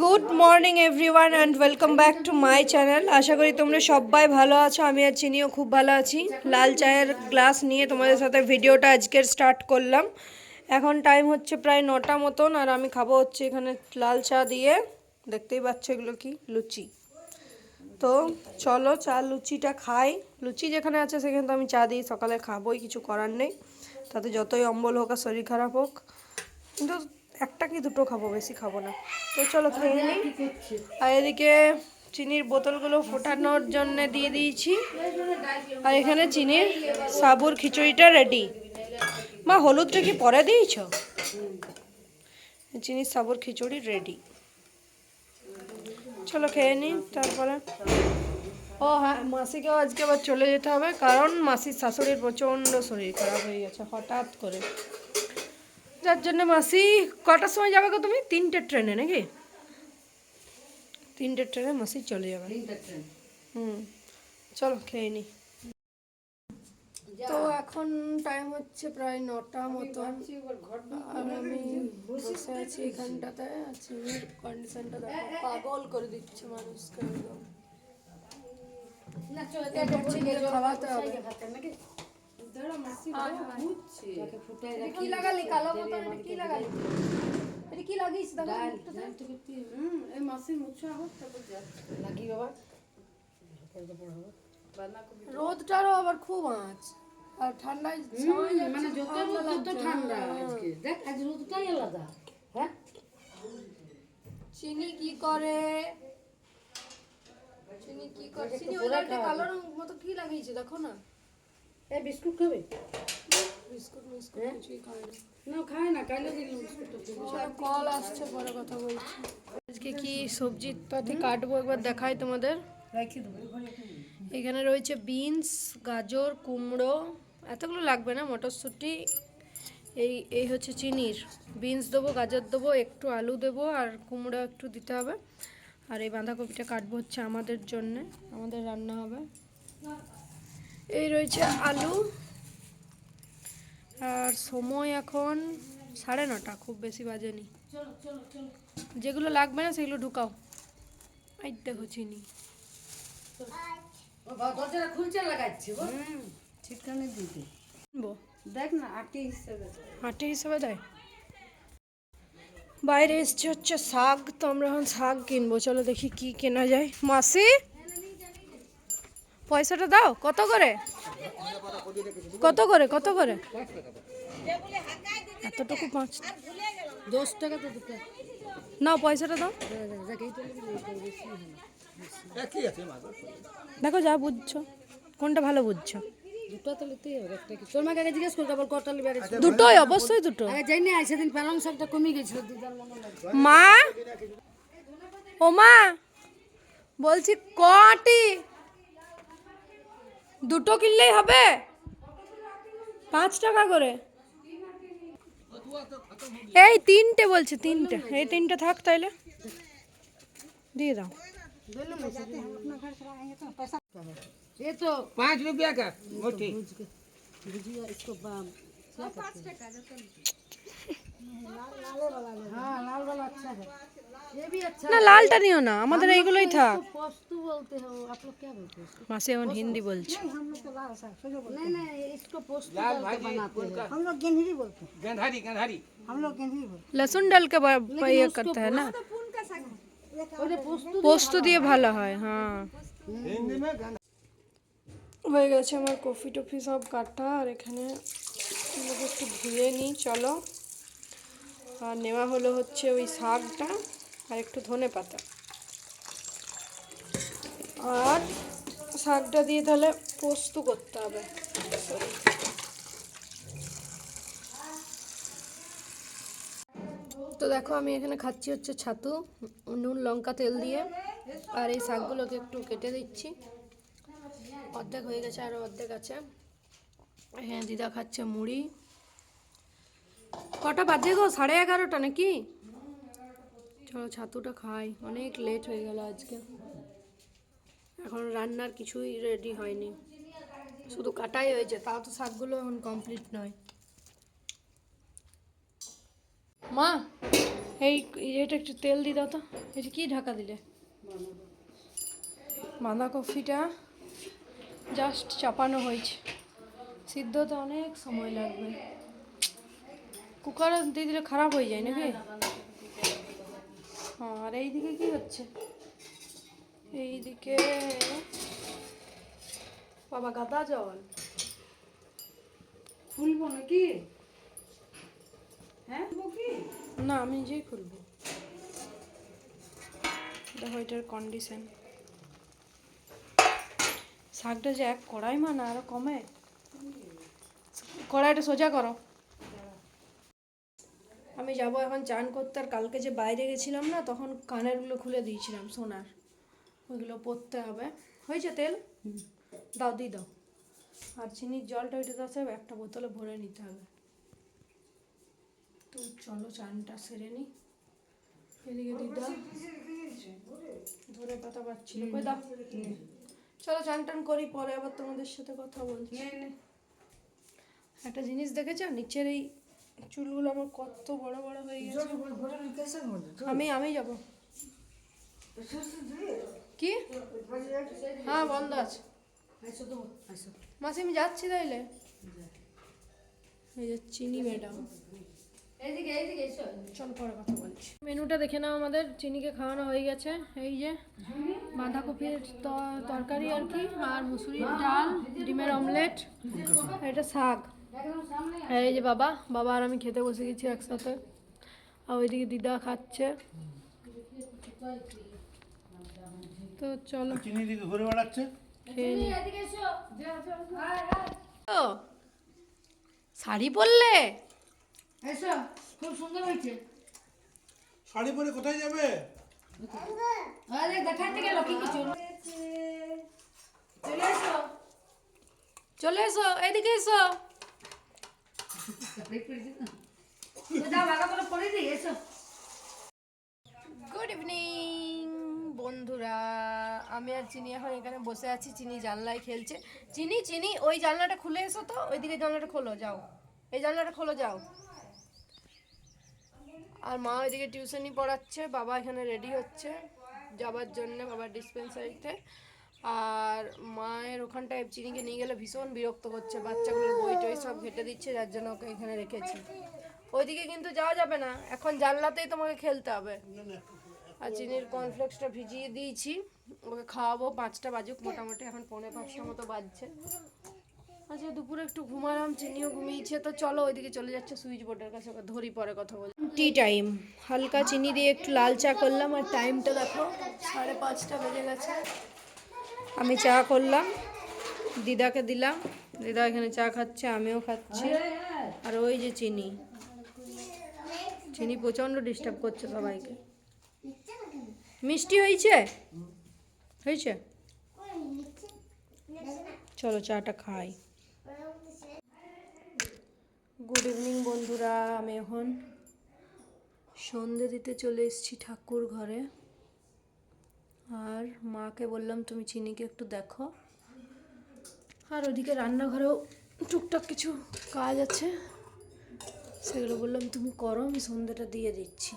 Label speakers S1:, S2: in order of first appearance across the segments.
S1: Good morning everyone and welcome back to my channel আশা করি তোমরা সবাই ভালো আছো, আমি আর চিনিও খুব ভালো আছি। লাল চায়ের গ্লাস নিয়ে তোমাদের সাথে ভিডিওটা আজকের স্টার্ট করলাম। এখন টাইম হচ্ছে প্রায় নটা মতন, আর আমি খাব হচ্ছে এখানে লাল চা দিয়ে। দেখতেই পাচ্ছ এগুলো কি? লুচি। তো চলো চা, লুচিটা খাই। লুচি যেখানে আছে সেখানে তো আমি চা দিই সকালে খাবোই, কিছু করার নেই। তাতে যতই অম্বল হোক আর শরীর খারাপ হোক। কিন্তু একটা কি দুটো খাব বেশি খাব না। তো চলো খেয়ে নিই আর এদিকে চিনির বোতলগুলো ফোটানোর জন্য দিয়ে দিয়েছি। আর এখানে চিনির সাবুর খিচুড়িটা রেডি মা হলুদটা কি পরে দিয়েছ? চিনির সাবুর খিচুড়ি রেডি চলো খেয়ে নিই তারপরে। ও হ্যাঁ মাসিকেও আজকে আবার চলে যেতে হবে কারণ মাসির শাশুড়ির প্রচণ্ড শরীর খারাপ হয়ে গেছে হঠাৎ করে। যার জন্য মাসি কটার সময় যাবে গো তুমি? তিনটে ট্রেনে নাকি? তিনটে ট্রেনে মাসি চলে যাবে। হুম চলো খেয়ে নি। তো এখন টাইম হচ্ছে প্রায় নটা মতন। আর আমি বসে আছি এখানটাতে। চিনির কন্ডিশনটা দেখো পাগল করে দিচ্ছে মানুষকে একদম। খাওয়াতে হবে। কি লাগালি? কালো মতো এটা কি লাগালি? এটা কি লাগিস? দেখো রোদটারও আবার খুব আঁচ। আর ঠান্ডায়
S2: মানে যত রোদ তত ঠান্ডা আজকে। দেখ আজ রোদটাই আলাদা। হ্যাঁ?
S1: চিনি কি করে? চিনি কি করে? চিনি ওই কালো রং মতো কি লাগিয়েছে? দেখো না।
S2: এই বিস্কুট খাবে?
S1: বিস্কুট মিস্কুট কিছুই খায় না।
S2: না খায় না কাইলে দিলাম বিস্কুটটা
S1: কল আসছে পরে কথা বলছি। আজকে কি সবজি পাতি কাটবো একবার দেখাই তোমাদের? এখানে রয়েছে বিনস গাজর কুমড়ো এতগুলো লাগবে না মটরশুঁটি এই এই হচ্ছে চিনির। বিনস দেবো গাজর দেবো একটু আলু দেবো আর কুমড়ো একটু দিতে হবে। আর এই বাঁধাকপিটা কাটবো হচ্ছে আমাদের জন্যে আমাদের রান্না হবে। এই রয়েছে আলু আর সময় এখন সাড়ে নটা খুব বেশি বাজেনি। যেগুলো লাগবে না সেগুলো ঢুকাও। এই দেখো চিনি।
S2: আটি হিসাবে
S1: দেয়? বাইরে এসছে হচ্ছে শাক তো আমরা এখন শাক কিনবো। চলো দেখি কি কেনা যায়। মাসি? পয়সাটা দাও কত করে? কত করে কত করে? এতটুকু পাঁচ
S2: দশ টাকা তো
S1: নাও পয়সাটা দাও।
S2: দেখ
S1: যা বুঝছ কোনটা ভালো বুঝছ। দুটোই অবশ্যই দুটো। মা? ও মা? বলছি কটি? দুটো কিনলেই হবে পাঁচ টাকা করে এই তিনটে বলছে তিনটে এই তিনটে থাক তাইলে দিয়ে দাও
S2: ये तो
S3: पाँच रुपया का मुट्ठी
S2: भुजिया इसको बाम हाँ लाल वाला अच्छा है ये भी अच्छा
S1: না লালটা নিও না আমাদের এইগুলোই থাক
S2: है पोस्तु बोलते हो आप लोग क्या बोलते हो इसको?
S1: মাসি এখন হিন্দি বলছে
S2: नहीं नहीं इसको पोस्तु डाल के बनाते हैं
S3: हम लोग गेंधारी बोलते हैं गेंधारी गेंधारी हम लोग गेंधारी बोलते
S1: लहसुन डाल के ब- ये करता है ना
S2: ওরে পোস্তু
S1: পোস্ত দিয়ে ভালো হয় হ্যাঁ
S3: हैं हिंदी में गेंधा
S1: হয়ে গেছে আমার কফি টফি সব কাটা আর এখানে এগুলোকে একটু ধুয়ে নিই চলো আর নেওয়া হলো হচ্ছে ওই শাকটা আর একটু ধনে পাতা। আর শাকটা দিয়ে তাহলে পোস্ত করতে হবে। তো দেখো আমি এখানে খাচ্ছি হচ্ছে ছাতু, নুন, লঙ্কা, তেল দিয়ে। আর এই শাকগুলোকে একটু কেটে দিচ্ছি। অর্ধেক হয়ে গেছে আরও অর্ধেক আছে। হ্যাঁ দিদা খাচ্ছে মুড়ি। কটা বাজে গো? সাড়ে এগারোটা নাকি? চলো ছাতুটা খাই। অনেক লেট হয়ে গেল আজকে। এখন রান্নার কিছুই রেডি হয়নি। শুধু কাটাই হয়েছে, তাও তো শাকগুলো এখন কমপ্লিট নয়। মা, এই এটা একটু তেল দিয়ে দাও তো। এটা কি ঢাকা দিলে? বাঁধাকপিটা জাস্ট চাপানো হয়েছে। সিদ্ধ তো অনেক সময় লাগবে। কুকারে দিয়ে দিলে খারাপ হয়ে যায় নাকি? আর এইদিকে কি হচ্ছে? এইদিকে বাবা গাদা জল।
S2: খুলবো নাকি? হ্যাঁ? কি?
S1: না, আমি নিজেই খুলবো। দেখো এটার কন্ডিশন শাকটা যে এক কড়াই মা না আরও কমে। কড়াইটা সোজা করো। আমি যাব এখন চান করতে আর কালকে যে বাইরে গেছিলাম না তখন কানেরগুলো খুলে দিয়েছিলাম সোনার। ওইগুলো পরতে হবে। হয়েছে তেল? দাও দিয়ে দাও। আর চিনির জলটা ওইটা আছে একটা বোতলে ভরে নিতে হবে। তো চলো চানটা সেরে নি। এদিকে দিদা ধরে পাতা পাচ্ছিল কই দাও। চলো চান টান করি পরে আবার তোমাদের সাথে কথা বলছি। একটা জিনিস দেখেছ? নিচের এই চুলগুলো আমার কত বড় বড় হয়ে গেছে। আমি আমি যাব। কি? হ্যাঁ বন্ধ আছে।
S2: আইসো তো আইসো।
S1: মাসি আমি যাচ্ছি তাইলে। এই যে চিনি ম্যাডাম।
S2: এইদিকে এইদিকে এসো।
S1: চল পরে কথা বলছি। মেনুটা দেখে নাও আমাদের চিনিকে খাওয়ানো হয়ে গেছে। এই যে বাঁধাকপির তরকারি আর কি আর মুসুরির ডাল ডিমের অমলেট এটা শাক। আর এই যে বাবা বাবা আর আমি খেতে বসে গেছি একসাথে। আর ওইদিকে দিদা খাচ্ছে। তো চলো।
S3: চিনি ঘুরে বেড়াচ্ছে।
S1: ও শাড়ি পরলে?
S2: এসো খুব সুন্দর হয়েছে।
S3: শাড়ি পরে কোথায় যাবে?
S2: আরে দেখাতে গেল কি কিছু চলে এসো।
S1: চলে এসো এদিকে এসো
S2: দাও ভালো করে পরে দিই এসো
S1: গুড ইভিনিং বন্ধুরা। আমি আর চিনি এখন এখানে বসে আছি। চিনি জানলায় খেলছে। চিনি চিনি, ওই জানলাটা খুলে এসো তো। ওইদিকে জানলাটা খোলো, যাও। এই জানলাটা খোলো, যাও। আর মা ওইদিকে টিউশনি পড়াচ্ছে। বাবা এখানে রেডি হচ্ছে। যাবার জন্য বাবার ডিসপেন্সারিতে। আর মায়ের ওখানটায় চিনিকে নিয়ে গেলে ভীষণ বিরক্ত করছে বাচ্চাগুলো বই টই সব ঘেটে দিচ্ছে, যার জন্য ওকে এখানে রেখেছি। ওইদিকে কিন্তু যাওয়া যাবে না, এখন জানলাতেই তোমাকে খেলতে হবে। আর চিনির কর্নফ্লেক্সটা ভিজিয়ে দিয়েছি, ওকে খাওয়াবো, পাঁচটা বাজুক, মোটামুটি এখন পৌনে পাঁচটা মতো বাজছে। আচ্ছা দুপুরে একটু ঘুমালাম, চিনিও ঘুমিয়েছে, তো চলো ওইদিকে চলে যাচ্ছে সুইচ বোর্ডের কাছে ধরি পরে কথা বলি টি টাইম হালকা চিনি দিয়ে একটু লাল চা করলাম, আর টাইমটা দেখো, সাড়ে পাঁচটা বেজে গেছে। আমি চা করলাম, দিদাকে দিলাম, দিদা এখানে চা খাচ্ছে, আমিও খাচ্ছি। আর ওই যে চিনি। চিনি প্রচণ্ড ডিস্টার্ব করছে সবাইকে। মিষ্টি হয়েছে? হয়েছে? চলো চাটা খাই। গুড ইভিনিং বন্ধুরা, আমি এখন সন্ধে দিতে চলে এসেছি ঠাকুর ঘরে। আর মাকে বললাম, তুমি চিনিকে একটু দেখো। আর ওদিকে রান্নাঘরেও টুকটাক কিছু কাজ আছে। সেগুলো বললাম, তুমি করো, আমি সন্ধ্যাটা দিয়ে দিচ্ছি।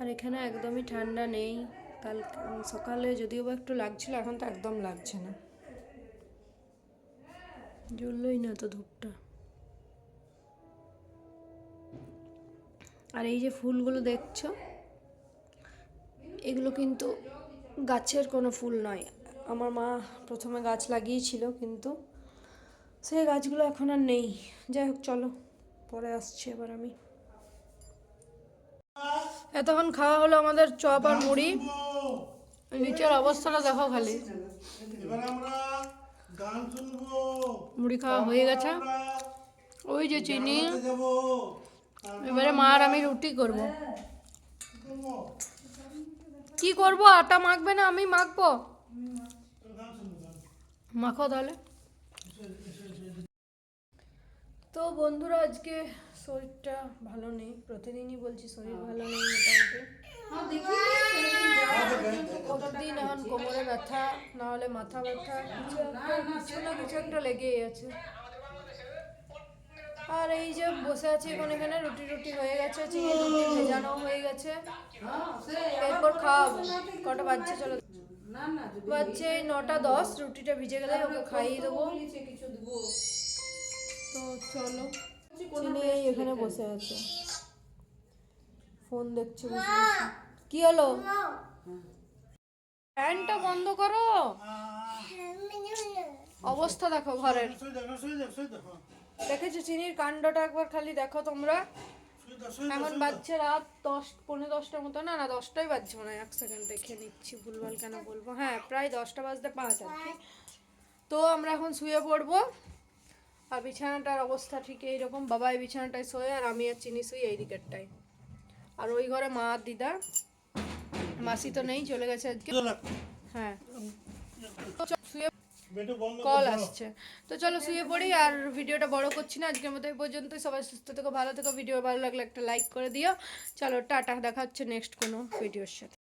S1: আর এখানে একদমই ঠান্ডা নেই। কাল, সকালে যদিও বা একটু লাগছিল, এখন তো একদম লাগছে না। জ্বললোই না তো ধূপটা। আর এই যে ফুলগুলো দেখছ, এগুলো কিন্তু গাছের কোনো ফুল নয়। আমার মা প্রথমে গাছ লাগিয়েছিল কিন্তু সেই গাছগুলো এখন আর নেই। যাই হোক, চলো, পরে আসছি এবার আমি। এতক্ষণ খাওয়া হলো আমাদের চপ আর মুড়ি। নিচের অবস্থাটা দেখো খালি। মুড়ি খাওয়া হয়ে গেছে। ওই যে চিনি। এবারে মা আর আমি রুটি করব। কি করব? আটা মাখবে না আমি মাখবো। মাখো তাহলে। তো বন্ধুরা আজকে শরীরটা ভালো নেই। প্রতিদিনই বলছি শরীর ভালো নেই মোটামুটি। প্রতিদিন এখন কোমরে ব্যথা না হলে মাথা ব্যথা কিছু না কিছু একটা লেগেই আছে। আর এই যে বসে আছি এখন এখানে, রুটি রুটি হয়ে গেছে চিনি রুটি ভেজানো হয়ে গেছে। এরপর খাওয়াবো। কটা বাজছে, চলো। এই নটা দশ, রুটিটা ভিজে গেলে ওকে খাইয়ে দেবো। তো চলো, চিনি এখানে বসে আছে। ফোন দেখছে। কি হলো? ফ্যানটা বন্ধ করো। অবস্থা দেখো ঘরের। দেখেছ চিনির কাণ্ডটা একবার খালি দেখো তোমরা। এখন বাজছে রাত দশ পনেরো দশটার মতো। না না দশটাই বাজছে মনে হয়। এক সেকেন্ড দেখে নিচ্ছি ভুলভাল কেন বলব? হ্যাঁ প্রায় দশটা বাজতে পাঁচ আর কি। তো আমরা এখন শুয়ে পড়ব। আর বিছানাটার অবস্থা ঠিক এইরকম। বাবা এই বিছানাটায় শোয়ে আর আমি আর চিনি শুই এই দিকেরটায়। আর ওই ঘরে মা আর দিদা। মাসি তো নেই চলে গেছে আজকে। হ্যাঁ। কল আসছে। তো চলো শুয়ে পড়ি আর ভিডিওটা বড় করছি না আজকের মতো এই পর্যন্ত সবাই সুস্থ থেকো ভালো থেকো ভিডিও ভালো লাগলে একটা লাইক করে দিও। চলো টাটা দেখা হচ্ছে নেক্সট কোনো ভিডিওর সাথে।